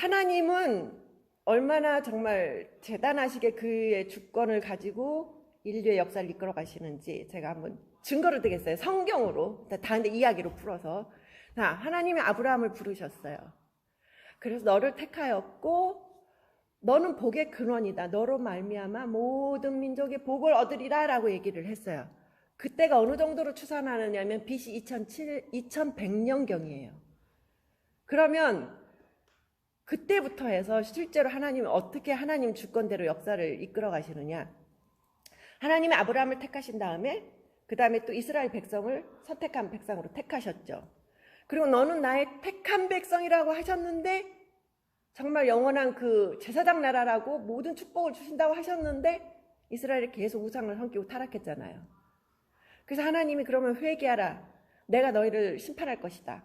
하나님은 얼마나 정말 대단하시게 그의 주권을 가지고 인류의 역사를 이끌어 가시는지 제가 한번 증거를 드리겠어요. 성경으로. 다 근데 이야기로 풀어서. 자, 하나님이 아브라함을 부르셨어요. 그래서 너를 택하였고 너는 복의 근원이다. 너로 말미암아 모든 민족이 복을 얻으리라라고 얘기를 했어요. 그때가 어느 정도로 추산하느냐면 BC 2007, 2100년경이에요. 그러면 그때부터 해서 실제로 하나님이 어떻게 하나님 주권대로 역사를 이끌어 가시느냐. 하나님이 아브라함을 택하신 다음에 그 다음에 또 이스라엘 백성을 선택한 백성으로 택하셨죠. 그리고 너는 나의 택한 백성이라고 하셨는데 정말 영원한 그 제사장 나라라고 모든 축복을 주신다고 하셨는데 이스라엘이 계속 우상을 섬기고 타락했잖아요. 그래서 하나님이 그러면 회개하라. 내가 너희를 심판할 것이다.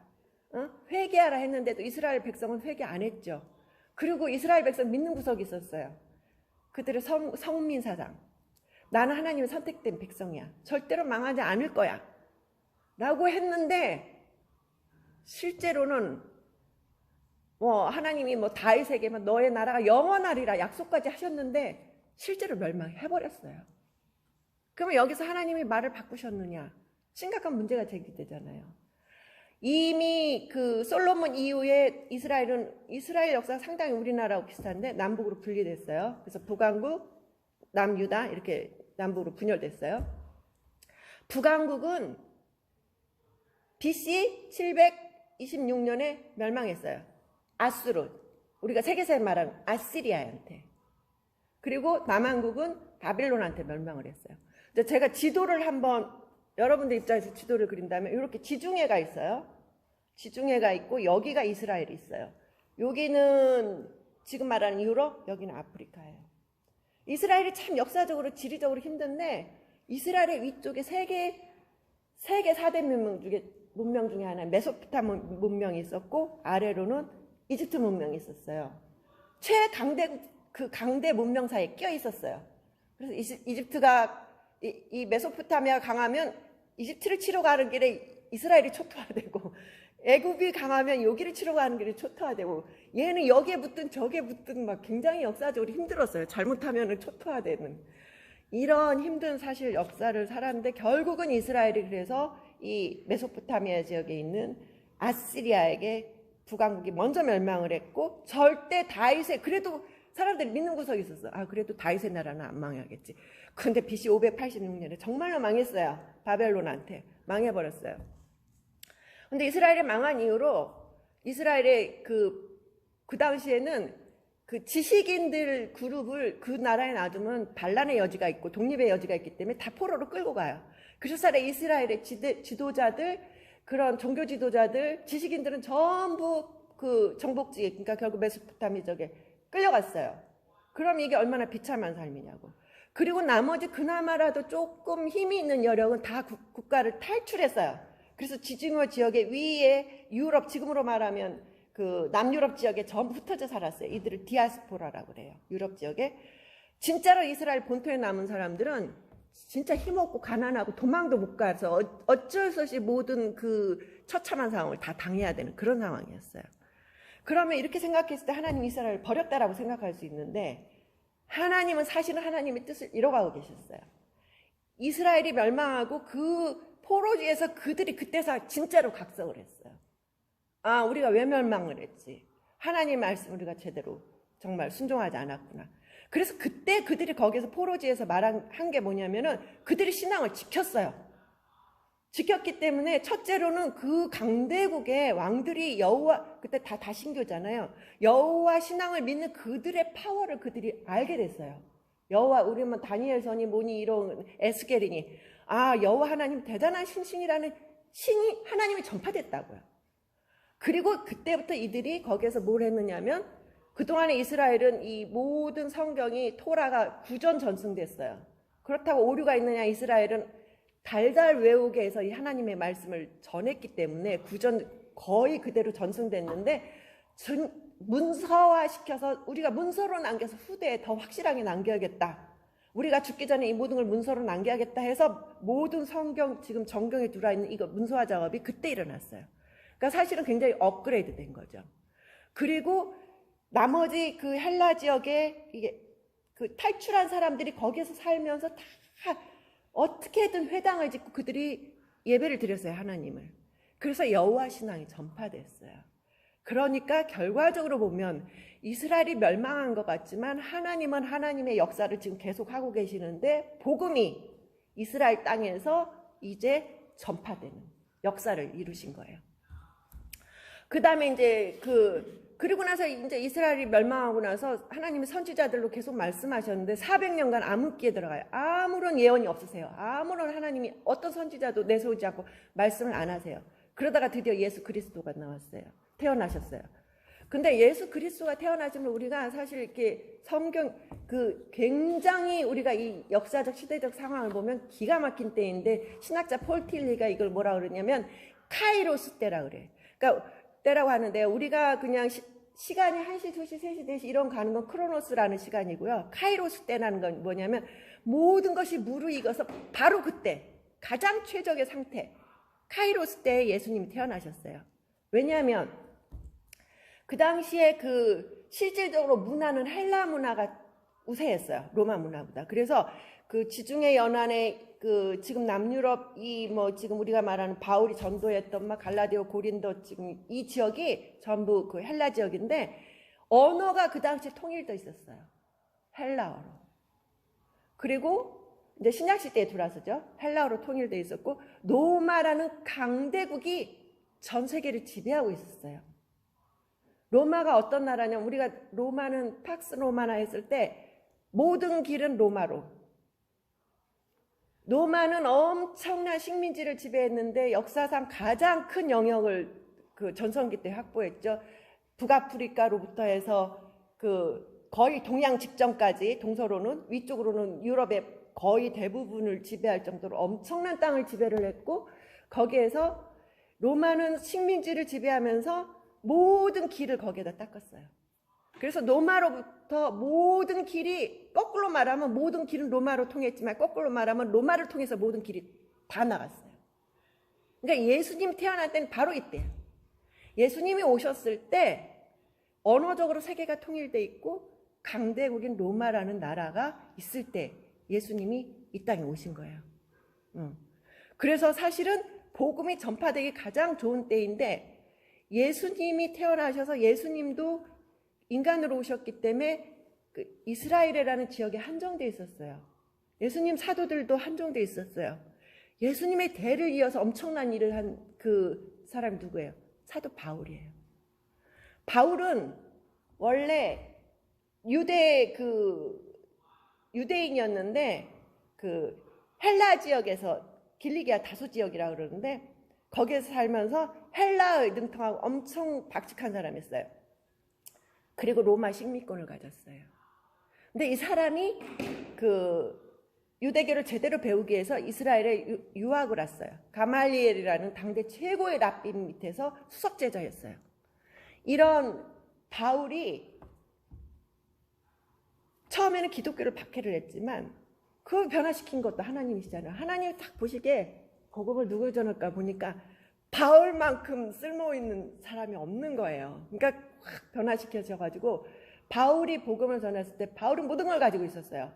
어? 회개하라 했는데도 이스라엘 백성은 회개 안 했죠. 그리고 이스라엘 백성 믿는 구석이 있었어요. 그들의 성, 성민 사상. 나는 하나님의 선택된 백성이야. 절대로 망하지 않을 거야. 라고 했는데 실제로는 뭐 하나님이 뭐 다윗에게만 너의 나라가 영원하리라 약속까지 하셨는데 실제로 멸망해 버렸어요. 그러면 여기서 하나님이 말을 바꾸셨느냐? 심각한 문제가 제기되잖아요. 이미 그 솔로몬 이후에 이스라엘은 이스라엘 역사가 상당히 우리나라하고 비슷한데 남북으로 분리됐어요. 그래서 북왕국, 남유다 이렇게 남북으로 분열됐어요. 북왕국은 BC 726년에 멸망했어요. 아수르, 우리가 세계사에 말하는 아시리아한테. 그리고 남한국은 바빌론한테 멸망을 했어요. 제가 지도를 한번 여러분들 입장에서 지도를 그린다면 이렇게 지중해가 있어요. 지중해가 있고 여기가 이스라엘이 있어요. 여기는 지금 말하는 유럽, 여기는 아프리카예요. 이스라엘이 참 역사적으로 지리적으로 힘든데 이스라엘의 위쪽에 세계 세계 4대 문명 중에 문명 중에 하나 메소포타미 문명이 있었고 아래로는 이집트 문명이 있었어요. 최강대 그 강대 문명 사이에 끼어 있었어요. 그래서 이집트가 이, 이 메소포타미아가 강하면 이집트를 치러 가는 길에 이스라엘이 초토화되고 애굽이 강하면 여기를 치러 가는 길에 초토화되고 얘는 여기에 붙든 저기에 붙든 막 굉장히 역사적으로 힘들었어요. 잘못하면 초토화되는 이런 힘든 사실 역사를 살았는데 결국은 이스라엘이 그래서 이 메소포타미아 지역에 있는 아시리아에게 북왕국이 먼저 멸망을 했고 절대 다윗의 그래도 사람들이 믿는 구석이 있었어. 아 그래도 다윗의 나라는 안 망하겠지. 근데 BC 586년에 정말로 망했어요. 바벨론한테 망해버렸어요. 근데 이스라엘이 망한 이후로 이스라엘의 그, 그 당시에는 그 지식인들 그룹을 그 나라에 놔두면 반란의 여지가 있고 독립의 여지가 있기 때문에 다 포로로 끌고 가요. 그래서 이스라엘의 지대, 지도자들, 그런 종교 지도자들, 지식인들은 전부 그 정복지에, 그러니까 결국 메소포타미적에 끌려갔어요. 그럼 이게 얼마나 비참한 삶이냐고. 그리고 나머지 그나마라도 조금 힘이 있는 여력은 다 국- 국가를 탈출했어요. 그래서 지중해 지역의 위에 유럽, 지금으로 말하면 그 남유럽 지역에 전부 흩어져 살았어요. 이들을 디아스포라라고 그래요. 유럽 지역에. 진짜로 이스라엘 본토에 남은 사람들은 진짜 힘없고 가난하고 도망도 못 가서 어- 어쩔 수 없이 모든 그 처참한 상황을 다 당해야 되는 그런 상황이었어요. 그러면 이렇게 생각했을 때 하나님 이스라엘을 버렸다라고 생각할 수 있는데 하나님은 사실은 하나님의 뜻을 이뤄가고 계셨어요. 이스라엘이 멸망하고 그 포로지에서 그들이 그때서 진짜로 각성을 했어요. 아, 우리가 왜 멸망을 했지? 하나님 말씀 우리가 제대로 정말 순종하지 않았구나. 그래서 그때 그들이 거기서 포로지에서 말한 한 게 뭐냐면은 그들이 신앙을 지켰어요. 지켰기 때문에 첫째로는 그 강대국의 왕들이 여호와 그때 다 다신교잖아요. 여호와 신앙을 믿는 그들의 파워를 그들이 알게 됐어요. 여호와 우리 뭐 다니엘서니 뭐니 이런 에스겔이니 아 여호와 하나님 대단한 신신이라는 신이 하나님이 전파됐다고요. 그리고 그때부터 이들이 거기에서 뭘 했느냐면 그동안에 이스라엘은 이 모든 성경이 토라가 구전 전승됐어요. 그렇다고 오류가 있느냐 이스라엘은 달달 외우게 해서 이 하나님의 말씀을 전했기 때문에 구전 거의 그대로 전승됐는데 준- 문서화 시켜서 우리가 문서로 남겨서 후대에 더 확실하게 남겨야겠다. 우리가 죽기 전에 이 모든 걸 문서로 남겨야겠다 해서 모든 성경 지금 정경에 들어와 있는 이거 문서화 작업이 그때 일어났어요. 그러니까 사실은 굉장히 업그레이드 된 거죠. 그리고 나머지 그 헬라 지역에 이게 그 탈출한 사람들이 거기에서 살면서 다 어떻게든 회당을 짓고 그들이 예배를 드렸어요 하나님을. 그래서 여호와 신앙이 전파됐어요. 그러니까 결과적으로 보면 이스라엘이 멸망한 것 같지만 하나님은 하나님의 역사를 지금 계속 하고 계시는데 복음이 이스라엘 땅에서 이제 전파되는 역사를 이루신 거예요. 그 다음에 이제 그 그리고 나서 이제 이스라엘이 멸망하고 나서 하나님이 선지자들로 계속 말씀하셨는데 400년간 암흑기에 들어가요. 아무런 예언이 없으세요. 아무런 하나님이 어떤 선지자도 내세우지 않고 말씀을 안 하세요. 그러다가 드디어 예수 그리스도가 나왔어요. 태어나셨어요. 근데 예수 그리스도가 태어나시면 우리가 사실 이렇게 성경 그 굉장히 우리가 이 역사적 시대적 상황을 보면 기가 막힌 때인데 신학자 폴 틸리가 이걸 뭐라 그러냐면 카이로스 때라 그래. 그러니까 때라고 하는데 우리가 그냥 시, 간이 1시, 2시, 3시, 4시 이런 가는 건 크로노스라는 시간이고요. 카이로스 때라는 건 뭐냐면 모든 것이 무르익어서 바로 그때 가장 최적의 상태 카이로스 때에 예수님이 태어나셨어요. 왜냐하면 그 당시에 그 실질적으로 문화는 헬라 문화가 우세했어요. 로마 문화보다. 그래서 그 지중해 연안에 그 지금 남유럽 이 뭐 지금 우리가 말하는 바울이 전도했던 막 갈라디오 고린도 지금 이 지역이 전부 그 헬라 지역인데 언어가 그 당시에 통일돼 있었어요. 헬라어로. 그리고 이제 신약 시대에 들어와서죠. 헬라어로 통일돼 있었고 로마라는 강대국이 전 세계를 지배하고 있었어요. 로마가 어떤 나라냐면 우리가 로마는 팍스 로마나 했을 때 모든 길은 로마로. 로마는 엄청난 식민지를 지배했는데 역사상 가장 큰 영역을 그 전성기 때 확보했죠. 북아프리카로부터 해서 그 거의 동양 직전까지 동서로는 위쪽으로는 유럽의 거의 대부분을 지배할 정도로 엄청난 땅을 지배를 했고 거기에서 로마는 식민지를 지배하면서 모든 길을 거기에다 닦았어요. 그래서 로마로부터 모든 길이 거꾸로 말하면 모든 길은 로마로 통했지만 거꾸로 말하면 로마를 통해서 모든 길이 다 나갔어요. 그러니까 예수님 태어날 때는 바로 이때예요. 예수님이 오셨을 때 언어적으로 세계가 통일돼 있고 강대국인 로마라는 나라가 있을 때 예수님이 이 땅에 오신 거예요. 그래서 사실은 복음이 전파되기 가장 좋은 때인데 예수님이 태어나셔서 예수님도 인간으로 오셨기 때문에 그 이스라엘이라는 지역에 한정돼 있었어요. 예수님 사도들도 한정돼 있었어요. 예수님의 대를 이어서 엄청난 일을 한 그 사람 누구예요? 사도 바울이에요. 바울은 원래 유대 그 유대인이었는데 그 헬라 지역에서 길리기아 다소 지역이라고 그러는데 거기에서 살면서 헬라의 능통하고 엄청 박직한 사람이었어요. 그리고 로마 식민권을 가졌어요. 근데 이 사람이 그 유대교를 제대로 배우기 위해서 이스라엘에 유, 학을 왔어요. 가말리엘이라는 당대 최고의 랍비 밑에서 수석 제자였어요. 이런 바울이 처음에는 기독교를 박해를 했지만 그걸 변화시킨 것도 하나님이시잖아요. 하나님 딱 보시기에 복음을 누굴 전할까 보니까 바울만큼 쓸모 있는 사람이 없는 거예요. 그러니까 확 변화시켜져가지고 바울이 복음을 전했을 때 바울은 모든 걸 가지고 있었어요.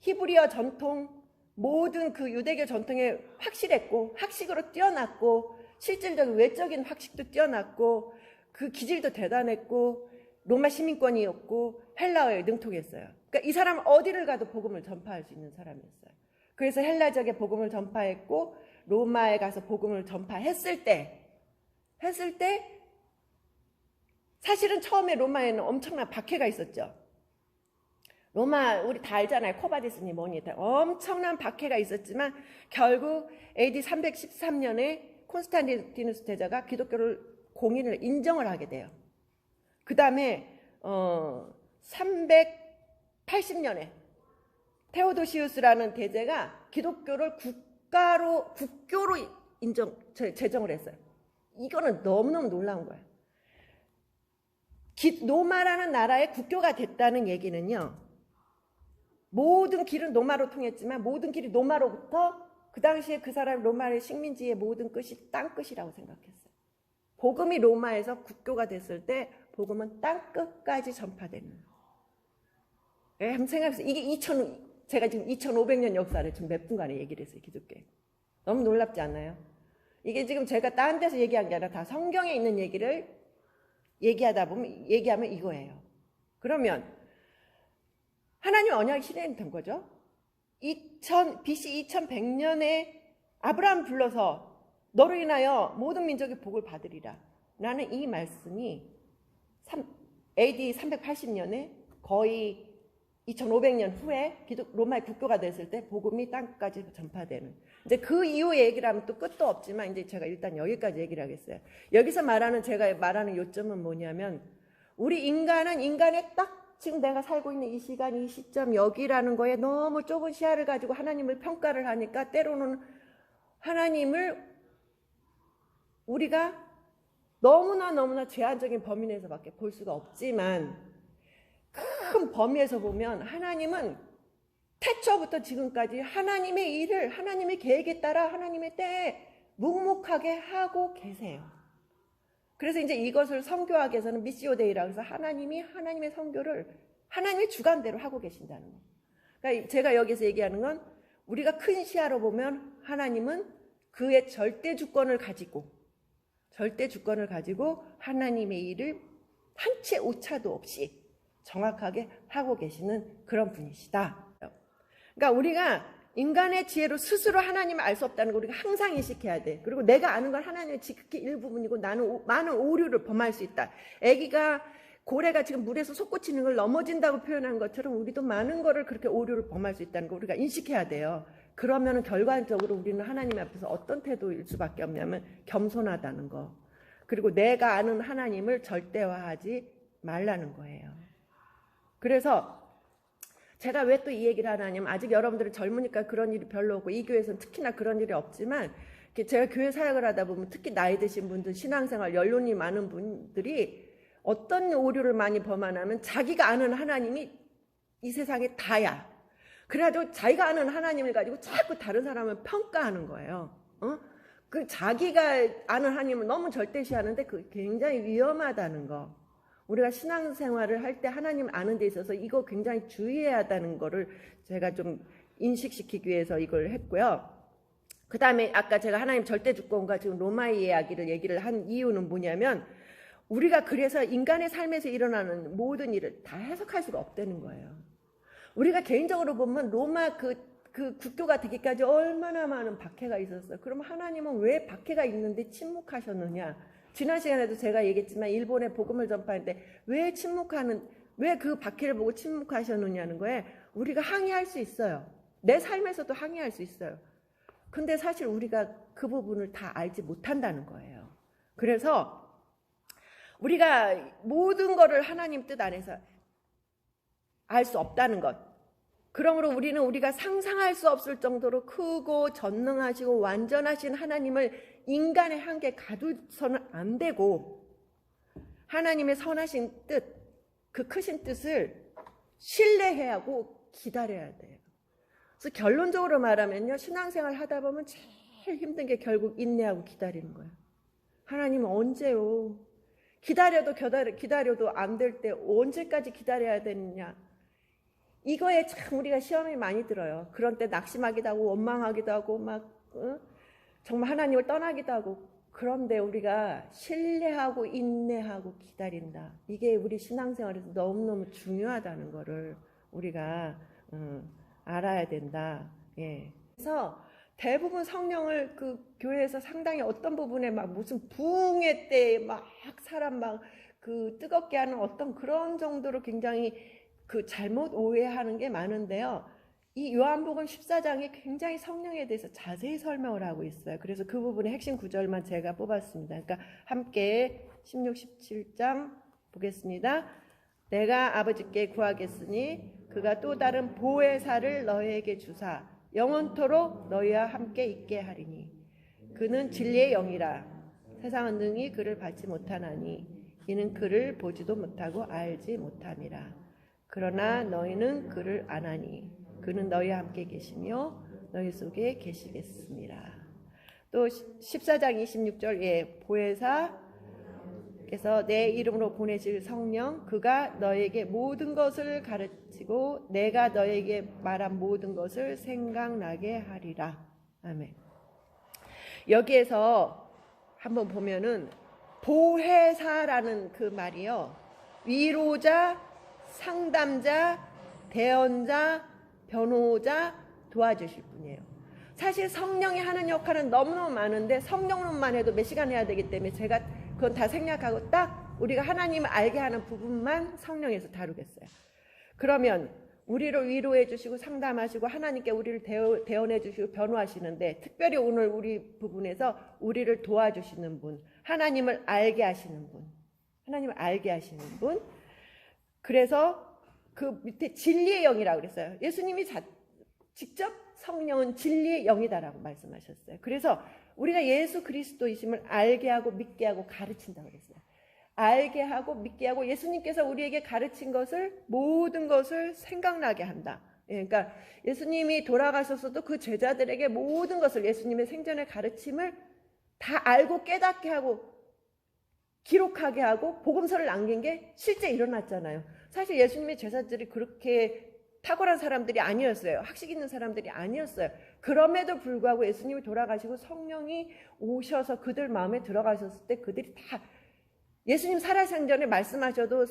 히브리어 전통 모든 그 유대교 전통에 확실했고 학식으로 뛰어났고 실질적인 외적인 학식도 뛰어났고 그 기질도 대단했고 로마 시민권이었고 헬라어에 능통했어요. 그러니까 이 사람은 어디를 가도 복음을 전파할 수 있는 사람이었어요. 그래서 헬라적의 복음을 전파했고 로마에 가서 복음을 전파했을 때 했을 때 사실은 처음에 로마에는 엄청난 박해가 있었죠. 로마 우리 다 알잖아요. 코바디스니 뭐니 다 엄청난 박해가 있었지만 결국 AD 313년에 콘스탄티누스 대자가 기독교를 공인을 인정을 하게 돼요. 그 다음에 어 380년에 테오도시우스라는 대제가 기독교를 국가로 국교로 인정 제정을 했어요. 이거는 너무너무 놀라운 거예요. 기, 노마라는 나라의 국교가 됐다는 얘기는요. 모든 길은 노마로 통했지만 모든 길이 노마로부터 그 당시에 그 사람 로마의 식민지의 모든 끝이 땅 끝이라고 생각했어요. 복음이 로마에서 국교가 됐을 때 복음은 땅 끝까지 전파되는. 예, 한번 생각해보세요. 이게 2000, 제가 지금 2500년 역사를 지금 몇 분간에 얘기를 했어요, 기독교에. 너무 놀랍지 않나요? 이게 지금 제가 다른 데서 얘기한 게 아니라 다 성경에 있는 얘기를 얘기하다 보면, 얘기하면 이거예요. 그러면, 하나님 언약이 실현된 거죠? 2000, BC 2100년에 아브라함 불러서 너로 인하여 모든 민족이 복을 받으리라. 나는 이 말씀이 3, AD 380년에 거의 2500년 후에 로마의 국교가 됐을 때 복음이 땅까지 전파되는. 이제 그 이후의 얘기를 하면 또 끝도 없지만 이제 제가 일단 여기까지 얘기를 하겠어요. 여기서 말하는 제가 말하는 요점은 뭐냐면 우리 인간은 인간의 딱 지금 내가 살고 있는 이 시간, 이 시점 여기라는 거에 너무 좁은 시야를 가지고 하나님을 평가를 하니까 때로는 하나님을 우리가 너무나 너무나 제한적인 범위 내에서밖에 볼 수가 없지만 큰 범위에서 보면 하나님은 태초부터 지금까지 하나님의 일을 하나님의 계획에 따라 하나님의 때에 묵묵하게 하고 계세요. 그래서 이제 이것을 성교학에서는 미시오데이라고 해서 하나님이 하나님의 성교를 하나님의 주관대로 하고 계신다는 거. 그러니까 제가 여기서 얘기하는 건 우리가 큰 시야로 보면 하나님은 그의 절대 주권을 가지고 절대 주권을 가지고 하나님의 일을 한 채 오차도 없이 정확하게 하고 계시는 그런 분이시다. 그러니까 우리가 인간의 지혜로 스스로 하나님을 알 수 없다는 걸 우리가 항상 인식해야 돼. 그리고 내가 아는 건 하나님의 지극히 일부분이고 나는 오- 많은 오류를 범할 수 있다. 아기가 고래가 지금 물에서 솟구치는 걸 넘어진다고 표현한 것처럼 우리도 많은 거를 그렇게 오류를 범할 수 있다는 걸 우리가 인식해야 돼요. 그러면은 결과적으로 우리는 하나님 앞에서 어떤 태도일 수밖에 없냐면 겸손하다는 거. 그리고 내가 아는 하나님을 절대화하지 말라는 거예요. 그래서 제가 왜 또 이 얘기를 하냐면 아직 여러분들은 젊으니까 그런 일이 별로 없고 이 교회에서는 특히나 그런 일이 없지만 제가 교회 사역을 하다 보면 특히 나이 드신 분들 신앙생활 연륜이 많은 분들이 어떤 오류를 많이 범하냐면 자기가 아는 하나님이 이 세상에 다야. 그래가지고 자기가 아는 하나님을 가지고 자꾸 다른 사람을 평가하는 거예요. 어? 그 자기가 아는 하나님을 너무 절대시하는데 그 굉장히 위험하다는 거. 우리가 신앙생활을 할 때 하나님 아는 데 있어서 이거 굉장히 주의해야 한다는 거를 제가 좀 인식시키기 위해서 이걸 했고요. 그 다음에 아까 제가 하나님 절대 주권과 지금 로마의 이야기를 얘기를 한 이유는 뭐냐면 우리가 그래서 인간의 삶에서 일어나는 모든 일을 다 해석할 수가 없다는 거예요. 우리가 개인적으로 보면 로마 그, 그 국교가 되기까지 얼마나 많은 박해가 있었어요. 그럼 하나님은 왜 박해가 있는데 침묵하셨느냐? 지난 시간에도 제가 얘기했지만 일본에 복음을 전파하는데 왜 침묵하는 왜 그 박해를 보고 침묵하셨느냐는 거에 우리가 항의할 수 있어요. 내 삶에서도 항의할 수 있어요. 근데 사실 우리가 그 부분을 다 알지 못한다는 거예요. 그래서 우리가 모든 거를 하나님 뜻 안에서 알 수 없다는 것. 그러므로 우리는 우리가 상상할 수 없을 정도로 크고 전능하시고 완전하신 하나님을 인간의 한계에 가두서는 안 되고 하나님의 선하신 뜻, 그 크신 뜻을 신뢰해야 하고 기다려야 돼요. 그래서 결론적으로 말하면요, 신앙생활 하다 보면 제일 힘든 게 결국 인내하고 기다리는 거예요. 하나님 언제요? 기다려도 기다려, 기다려도 안 될 때 언제까지 기다려야 되느냐? 이거에 참 우리가 시험이 많이 들어요. 그런 때 낙심하기도 하고 원망하기도 하고 막 어? 정말 하나님을 떠나기도 하고 그런데 우리가 신뢰하고 인내하고 기다린다. 이게 우리 신앙생활에서 너무너무 중요하다는 거를 우리가 음, 알아야 된다. 예. 그래서 대부분 성령을 그 교회에서 상당히 어떤 부분에 막 무슨 부흥회 때 막 사람 막 그 뜨겁게 하는 어떤 그런 정도로 굉장히 그 잘못 오해하는 게 많은데요. 이 요한복음 14장이 굉장히 성령에 대해서 자세히 설명을 하고 있어요. 그래서 그 부분의 핵심 구절만 제가 뽑았습니다. 그러니까 함께 16, 17장 보겠습니다. 내가 아버지께 구하겠으니 그가 또 다른 보혜사를 너희에게 주사 영원토록 너희와 함께 있게 하리니 그는 진리의 영이라 세상은 능히 그를 받지 못하나니 이는 그를 보지도 못하고 알지 못함이라 그러나 너희는 그를 아나니 그는 너희와 함께 계시며 너희 속에 계시겠습니다. 또 14장 26절 예 보혜사 아버지께서 내 이름으로 보내실 성령 그가 너에게 모든 것을 가르치고 내가 너에게 말한 모든 것을 생각나게 하리라. 아멘. 여기에서 한번 보면은 보혜사라는 그 말이요. 위로자, 상담자, 대언자, 변호자 도와주실 분이에요. 사실 성령이 하는 역할은 너무너무 많은데 성령론만 해도 몇 시간 해야 되기 때문에 제가 그건 다 생략하고 딱 우리가 하나님을 알게 하는 부분만 성령에서 다루겠어요. 그러면 우리를 위로해 주시고 상담하시고 하나님께 우리를 대언해 주시고 변호하시는데 특별히 오늘 우리 부분에서 우리를 도와주시는 분, 하나님을 알게 하시는 분, 하나님을 알게 하시는 분. 그래서 그 밑에 진리의 영이라고 그랬어요. 예수님이 자, 직접 성령은 진리의 영이다라고 말씀하셨어요. 그래서 우리가 예수 그리스도이심을 알게 하고 믿게 하고 가르친다고 그랬어요. 알게 하고 믿게 하고 예수님께서 우리에게 가르친 것을 모든 것을 생각나게 한다. 예, 그러니까 예수님이 돌아가셨어도 그 제자들에게 모든 것을 예수님의 생전의 가르침을 다 알고 깨닫게 하고 기록하게 하고 복음서를 남긴 게 실제 일어났잖아요. 사실 예수님의 제자들이 그렇게 탁월한 사람들이 아니었어요. 학식 있는 사람들이 아니었어요. 그럼에도 불구하고 예수님이 돌아가시고 성령이 오셔서 그들 마음에 들어가셨을 때 그들이 다 예수님 살아생전에 말씀하셔도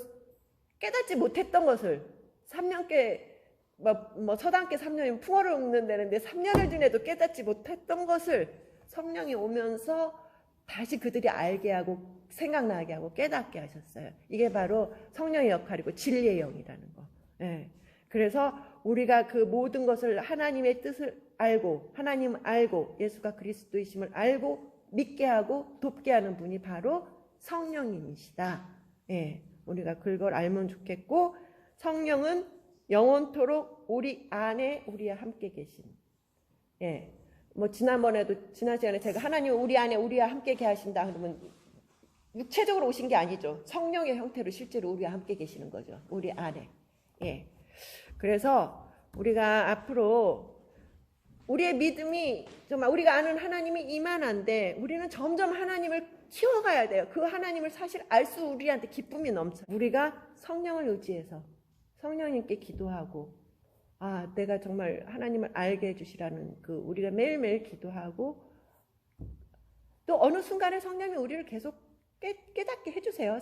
깨닫지 못했던 것을 3년께 뭐, 뭐 서당께 3년이면 풍어를 읊는다는데 3년을 지내도 깨닫지 못했던 것을 성령이 오면서 다시 그들이 알게 하고 생각나게 하고 깨닫게 하셨어요. 이게 바로 성령의 역할이고 진리의 영이라는 거. 예. 그래서 우리가 그 모든 것을 하나님의 뜻을 알고 하나님을 알고 예수가 그리스도이심을 알고 믿게 하고 돕게 하는 분이 바로 성령님이시다. 예. 우리가 그걸 알면 좋겠고 성령은 영원토록 우리 안에 우리와 함께 계신. 예. 뭐 지난번에도 지난 시간에 제가 하나님 우리 안에 우리와 함께 계신다 그러면 육체적으로 오신 게 아니죠. 성령의 형태로 실제로 우리와 함께 계시는 거죠. 우리 안에. 예. 그래서 우리가 앞으로 우리의 믿음이 정말 우리가 아는 하나님이 이만한데 우리는 점점 하나님을 키워가야 돼요. 그 하나님을 사실 알 수 우리한테 기쁨이 넘쳐. 우리가 성령을 의지해서 성령님께 기도하고 아 내가 정말 하나님을 알게 해주시라는 그 우리가 매일매일 기도하고 또 어느 순간에 성령이 우리를 계속 깨, 깨닫게 해주세요.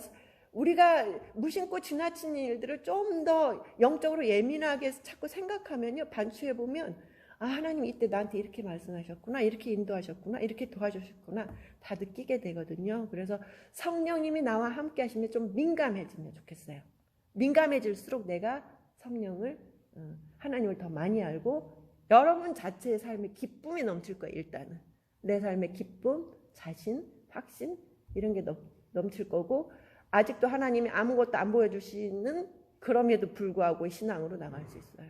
우리가 무심코 지나친 일들을 좀 더 영적으로 예민하게 자꾸 생각하면요. 반추해 보면 아 하나님 이때 나한테 이렇게 말씀하셨구나 이렇게 인도하셨구나 이렇게 도와주셨구나 다 느끼게 되거든요. 그래서 성령님이 나와 함께 하시면 좀 민감해지면 좋겠어요. 민감해질수록 내가 성령을 어, 하나님을 더 많이 알고 여러분 자체의 삶에 기쁨이 넘칠 거예요. 일단은 내 삶의 기쁨, 자신, 확신 이런 게 넘, 넘칠 거고 아직도 하나님이 아무것도 안 보여주시는 그럼에도 불구하고 신앙으로 나갈 수 있어요.